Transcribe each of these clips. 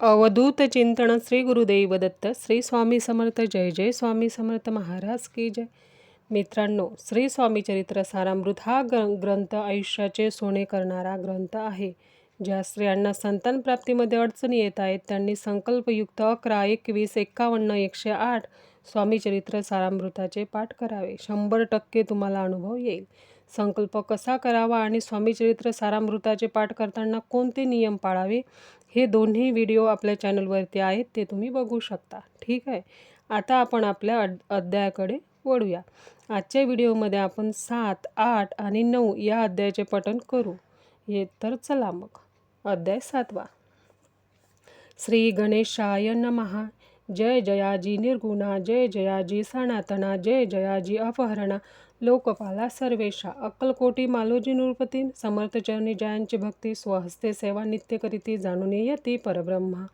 अवधूत चिंतन श्री गुरुदेव दत्त श्री स्वामी समर्थ जय जय स्वामी समर्थ महाराज की जय. मित्रांनो श्री स्वामी चरित्र सारामृत हा ग्र ग्रंथ आयुष्याचे सोने करणारा ग्रंथ आहे ज्या स्त्रियांना संतान प्राप्तीमध्ये अडचणी येत आहेत. त्यांनी संकल्पयुक्त अकरा एकवीस एक्कावन्न एकशे आठ स्वामी चरित्र सारामृताचे पाठ करावे. शंभर टक्के तुम्हाला अनुभव येईल. संकल्प कसा करावा आणि स्वामी चरित्र सारामृताचे पाठ करताना कोणते नियम पाळावे? हे दोन्ही व्हिडिओ आपल्या चॅनलवरती आहेत ते तुम्ही बघू शकता. ठीक आहे? आता आपण आपल्या अड अध्यायाकडे वळूया. आजच्या व्हिडिओमध्ये आपण सात आठ आणि नऊ या अध्यायाचे पठण करू. हे तर चला मग. अध्याय सातवा. श्री गणेशाय नमहा जय जयाजी निर्गुणा. जय जयाजी सनातना. जय जयाजी अपहरणा. लोकपाला सर्वेशा अक्कलकोटी मालोजी नृपती समर्थचरणी जयांची भक्ती स्वहस्ते सेवा नित्य करीती जाणून येती परब्रह्मा.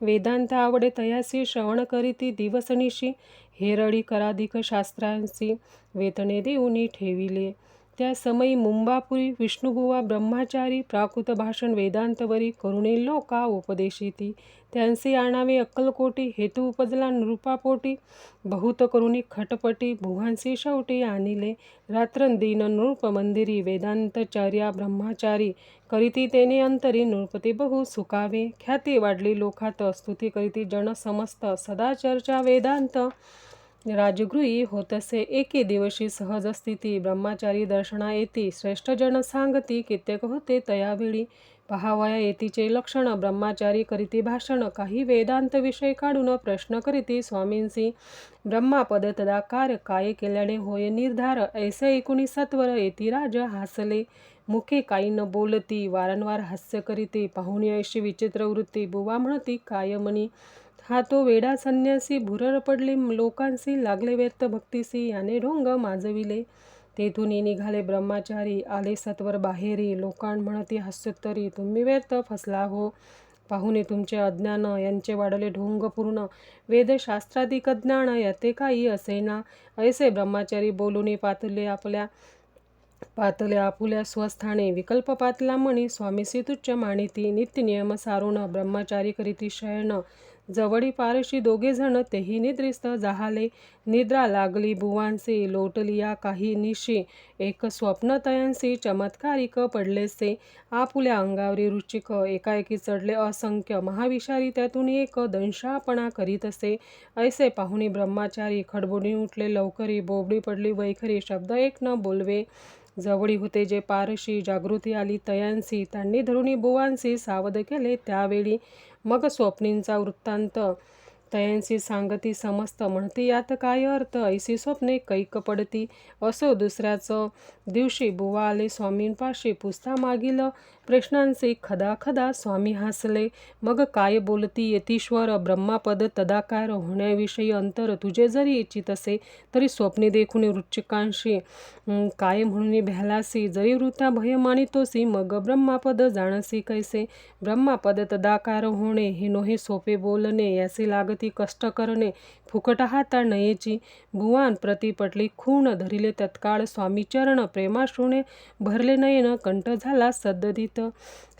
वेदांत आवडे तयासी श्रवण करीती दिवसनिशी हेरळी कराधिक शास्त्रांसी वेतने देऊनी ठेविले. त्या समयी मुंबापुरी विष्णुबुवा ब्रह्माचारी प्राकृत भाषण वेदांतवरी करुणे लोका उपदेशिती त्यांचे आणावे अक्कलकोटी हेतू उपजला नृपापोटी बहुत करुणी खटपटी भुवांसी शेवटी आणिले रात्रंदिन नृप मंदिरी वेदांतचार्या ब्रह्माचारी करीती तेने अंतरी नृपती बहु सुखावे ख्याती वाढली लोकात स्तुती करीती जन समस्त सदा चर्चा वेदांत राजगृही होतसे एके दिवशी सहज स्थिती ब्रह्माचारी दर्शना येती. श्रेष्ठ जन सांगती कित्येक होते तयावेळी. पहावया येतीचे लक्षण ब्रह्माचारी करीती भाषण काही वेदांत विषय काढून प्रश्न करीती स्वामींसी. ब्रह्मापद तदाकार काय केल्याने होय निर्धार ऐसे एकोणी सत्वर येती राज हासले. मुखे काही न बोलती वारंवार हास्य करीती पाहुणी ऐशी विचित्र वृत्ती बुवा म्हणती काय म्हणी हा तो वेडा संन्यासी भुरर पडले लोकांसी लागले व्यर्थ भक्तीसी याने ढोंग माजविले. तेथून निघाले ब्रह्मचारी आले सत्वर बाहेरी. लोकांड म्हणती हास्योत्तरी तुम्ही व्यर्थ फसला हो. पाहुणे तुमचे अज्ञान यांचे वाढले ढोंग पूर्ण. वेदशास्त्राधिक ज्ञान याते काही असेना. ऐसे ब्रह्मचारी बोलून पातले आपल्या पातले आपुल्या स्वस्थाने. विकल्प पातला म्हणी स्वामीसी तुच्छ मानिती. नित्य नियम सारून ब्रह्मचारी करीती शयन. जवळी पारशी दोघे जण तेही निद्रिस्त जाहाले निद्रा लागली. भुवांसी लोटलिया काही निशी एक स्वप्न तयांसी चमत्कारिक पडलेसे. आपुल्या अंगावरी रुचिक एकाएकी चढले असंख्य महाविषारी त्यातून एक दंशापणा करीत असे ऐसे पाहुणी ब्रह्माचारी खडबुडी उठले लवकरी बोबडी पडली वैखरी शब्द एक न बोलवे. जवळी होते जे पारशी जागृती आली तयांसी त्यांनी धरुणी बुवांसी सावध केले त्यावेळी मग स्वप्नींचा वृत्तांत. तयांसी सांगती समस्त म्हणती यात काय अर्थ? ऐसी स्वप्ने कैक पडती. असो दुसऱ्याचं दिवशी बुवा आले स्वामींपाशी पुसता मागील. प्रश्नांचे खदा खदा स्वामी हसले. मग काय बोलती यतीश्वर? ब्रह्मापद तदाकार होण्याविषयी अंतर तुझे जरी इच्छित असे तरी स्वप्ने देखून रुचिकांशी काय म्हणून भ्यालासी जरी वृत्ता भय मानितोसी मग ब्रह्मापद जाणसी कैसे? ब्रह्मापद तदाकार होणे हे नोहे सोपे बोलणे याचे लागती कष्ट करणे फुकट हाता नयेची भुवान प्रतिपटली खूण धरिले तत्काळ स्वामीचरण प्रेमाश्रुणे भरले नयन कंठ झाला सद्गदित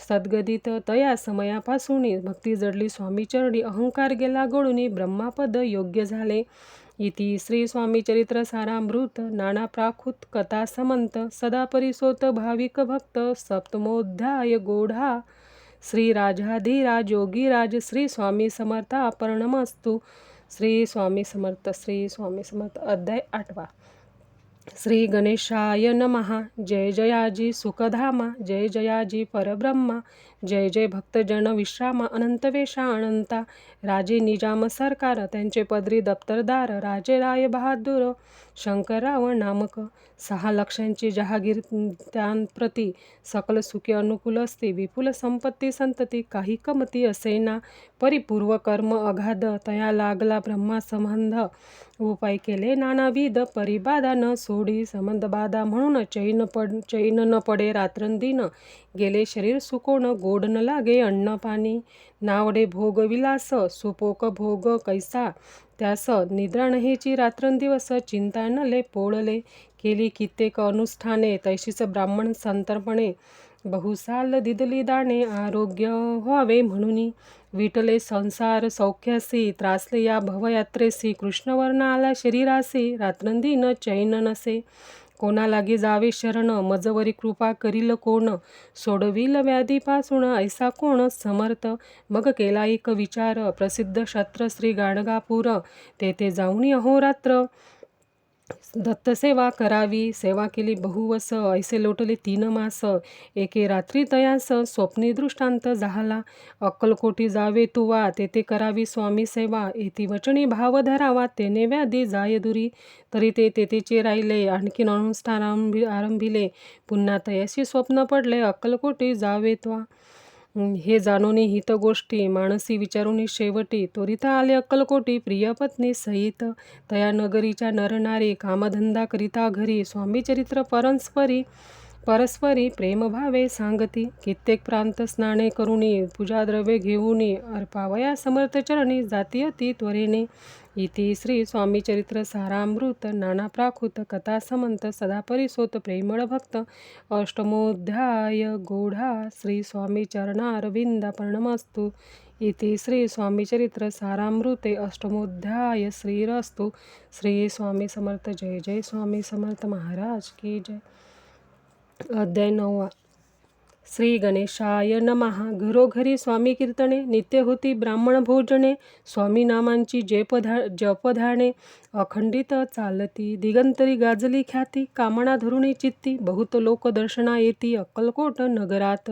सद्गदित तया समयापासून भक्ती जडली स्वामीचरणी अहंकार गेला गळून ब्रह्मापद योग्य झाले. इति श्री स्वामी चरित्र सारामृत नाना प्राकृत कथा समंत सदा परिसोत भाविक भक्त सप्तमोध्याय गोढा. श्री राजाधिराज योगीराज श्री स्वामी समर्था प्रणमस्तु श्री स्वामी समर्थ श्री स्वामी समर्थ अध्याय आठवा. श्री गणेशाय नमहा जय जयाजी सुखधामा. जय जयाजी परब्रह्मा. जय जय भक्तजन विश्रामा. अनंतवेशा अनंता. राजे निजाम सरकार. त्यांचे पदरी दप्तरदार. राजे राय बहादूर. शंकरराव नामक सहा लक्षांची जहागीर त्यांप्रती सकल सुखी अनुकूल असते. विपुल संपत्ती संतती काही कमती असेना परिपूर्व कर्म अगाध तया लागला ब्रह्मासंबंध उपाय केले नानाविध परिबाधा न सोडी संबंधबाधा म्हणून चैन पड चैन न पडे रात्रंदिन गेले शरीर सुकोण गोड न लागे अन्न पाणी नावडे भोग विलास सुपोक भोग कैसा? त्यास निद्रा नहेची रात्रंदिवस चिंता नले पोळले. केली कित्येक अनुष्ठाने तैशीच ब्राह्मण संतर्पणे. बहुसाल दिदली दाणे आरोग्य व्हावे म्हणून. विटले संसार सौख्यासी त्रासले या भवयात्रेसी. कृष्णवर्ण आला शरीरासी रात्रंदिन चैन नसे. कोणालागी जावे शरण? मजवरी कृपा करील कोण? सोडविल व्याधीपासून ऐसा कोण समर्थ? मग केला एक विचार प्रसिद्ध क्षत्र श्री गाणगापूर. तेथे जाऊनी अहोरात्र दत्तसेवा करावी सेवा केली बहुवस ऐसे लोटले तीन मास. एके रात्री तयास स्वप्नी दृष्टांत झाला. अक्कलकोटी जावे तुवा तेथे करावी स्वामी सेवा. येती वचनी भाव धरावा तेने व्याधी जाय दुरी. तरी ते तेथेचे राहिले आणखीन अनुष्ठान आरंभिले. पुन्हा तयाशी स्वप्न पडले अक्कलकोटी जावे त्वा. हे जाणून हित गोष्टी मानसी विचारून शेवटी त्वरिता आले अक्कलकोटी प्रियपत्नी सहित. तया नगरीच्या नरनारी कामधंदा करिता घरी स्वामी चरित्र परस्परी परस्परी प्रेमभावे सांगती कित्येक प्रांत स्नाने करुणी पूजाद्रव्ये घेऊनी अर्पावया समर्थ चरणी जाती त्वरेने. इति श्री स्वामी चरित्र सारामृत नाना प्राकृत कथा समंत सदा परिसोत प्रेमळ भक्त. अष्टमोध्याय गोढा श्री स्वामी चरणारविंद प्रणमस्तु. इति श्री स्वामी चरित्र सारामृते अष्टमोध्याय श्रीरस्तु. श्री स्वामी समर्थ जय जय स्वामी समर्थ महाराज की जय. अध्याय नववा. श्री गणेशाय नमहा घरोघरी स्वामी कीर्तने नित्य होती ब्राह्मण भोजने स्वामी नामांची जपधा जपधाणे अखंडित चालती दिगंतरी गाजली ख्याती कामना धरुणी चित्ती बहुत लोक दर्शना येती अक्कलकोट नगरात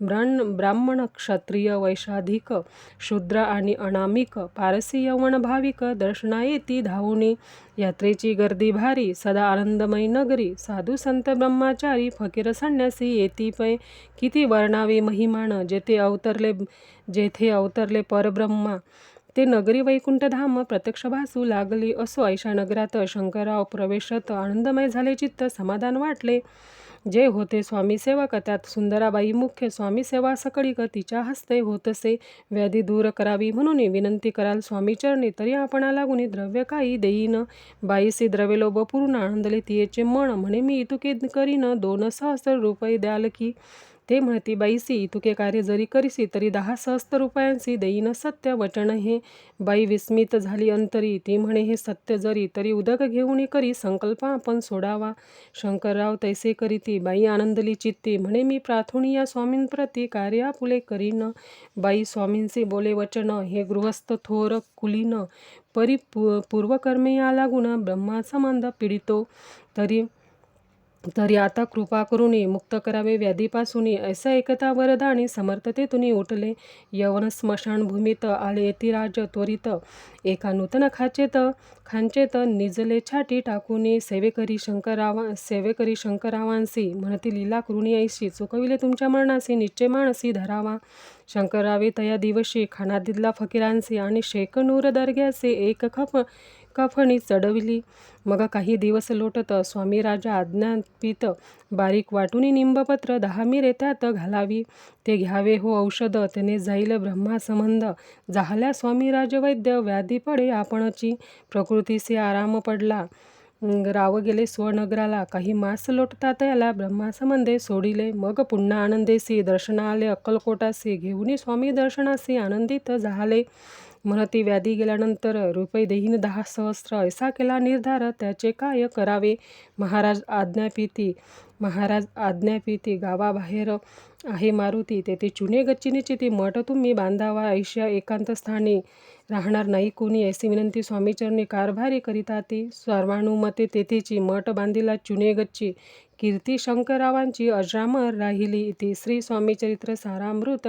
ब्राह्म ब्राह्मण क्षत्रिय वैशाधिक शूद्र आणि अनामिक पारसी यवण भाविक दर्शना येती धावुनी यात्रेची गर्दी भारी सदा आनंदमयी नगरी साधू संत ब्रह्माचारी फकीर संन्यासी येती पै किती वर्णावे महिमान जेथे अवतरले जेथे अवतरले परब्रह्मा ते नगरी वैकुंठधाम प्रत्यक्ष भासू लागली असो ऐशा नगरात शंकरराव प्रवेशत आनंदमय झाले चित्त समाधान वाटले. जे होते स्वामी सेवक त्यात सुंदराबाई मुख्य स्वामी सेवा सकळीक तिच्या हस्ते होतसे. व्याधी दूर करावी म्हणून विनंती कराल स्वामीचरणी तरी आपणा लागून द्रव्य काही देईन. बाईसी द्रव्यलोभ पूर्ण आनंदले तियेचे मन म्हणे मी इतुके करीन. दोन सहस्र रुपये द्याल की ते म्हणती बाईसी तुके कार्य जरी करीसी तरी दहा सहस्त्र रुपयांसी देईन सत्य वचन हे. बाई विस्मित झाली अंतरी ती म्हणे हे सत्य जरी तरी उदक घेऊन करी संकल्प आपण सोडावा. शंकरराव तैसे करीती बाई आनंदली चित्ती म्हणे मी प्रार्थुणी या स्वामींप्रती कार्य आपुले करीन. बाई स्वामींचे बोले वचन हे गृहस्थ थोर कुलीन. परी पू पूर्वकर्मे या लागून ब्रह्मासंबंध पीडितो. तरी तरी आता कृपा करुनी मुक्त करावे व्याधीपासून ऐसा एकता वरदानी समर्थतेतून उठले. यवन स्मशानभूमीत आले यतिराज त्वरित एका नूतन खाचेत खांचेत निजले छाटी टाकूनी सेवेकरी शंकरावा सेवेकरी शंकरावांसी म्हणती लीला करुणी ऐशी चुकविले तुमच्या मरणासी निश्चय मानसी धरावा. शंकरावे तया दिवशी खानादिदला फकीरांसी आणि शेख नूर दर्ग्याचे एक खप कफणी चढविली. मग काही दिवस लोटत स्वामी राजा आज्ञापित बारीक वाटून निंबपत्र दहा मिरे त्यात घालावी. ते घ्यावे हो औषध त्याने जाईल ब्रह्मासंबंध. झाल्या स्वामी राजवैद्य व्याधी पडे आपणची. प्रकृतीसे आराम पडला. राव गेले स्वनगराला. काही मास लोटतात याला ब्रह्मासंबंधे सोडिले. मग पुन्हा आनंदेसी दर्शनाले अक्कलकोटासी घेऊन स्वामी दर्शनासी आनंदित झाले. म्हणती व्याधी गेल्यानंतर रुपये देहीन दहा सहस्र ऐसा केला निर्धार. त्याचे काय करावे? महाराज आज्ञापिती महाराज आज्ञापिती गावाबाहेर आहे मारुती. तेथे चुने गच्चीनेची ते मठ तुम्ही बांधावा. ऐशा एकांत स्थानी राहणार नाही कोणी. ऐसी विनंती स्वामीचरणी कारभारी करिता ती. सर्वानुमते तेथेची मठ बांधिला चुने गच्ची. कीर्ती शंकररावांची अजरामर राहिली. इति श्री स्वामीचरित्र सारामृत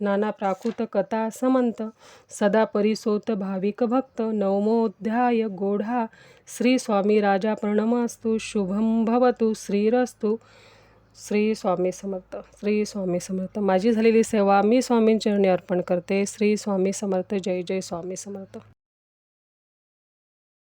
नाना प्राकृत कथा समंत सदा परिसोत भाविक भक्त नवमोध्याय गोढा श्री स्वामी राजा प्रणमस्तु शुभम भवतु श्रीरस्तु श्री स्वामी समर्थ श्री स्वामी समर्थ. माझी झालेली सेवा मी स्वामींचरणी अर्पण करते. श्री स्वामी समर्थ जय जय स्वामी समर्थ.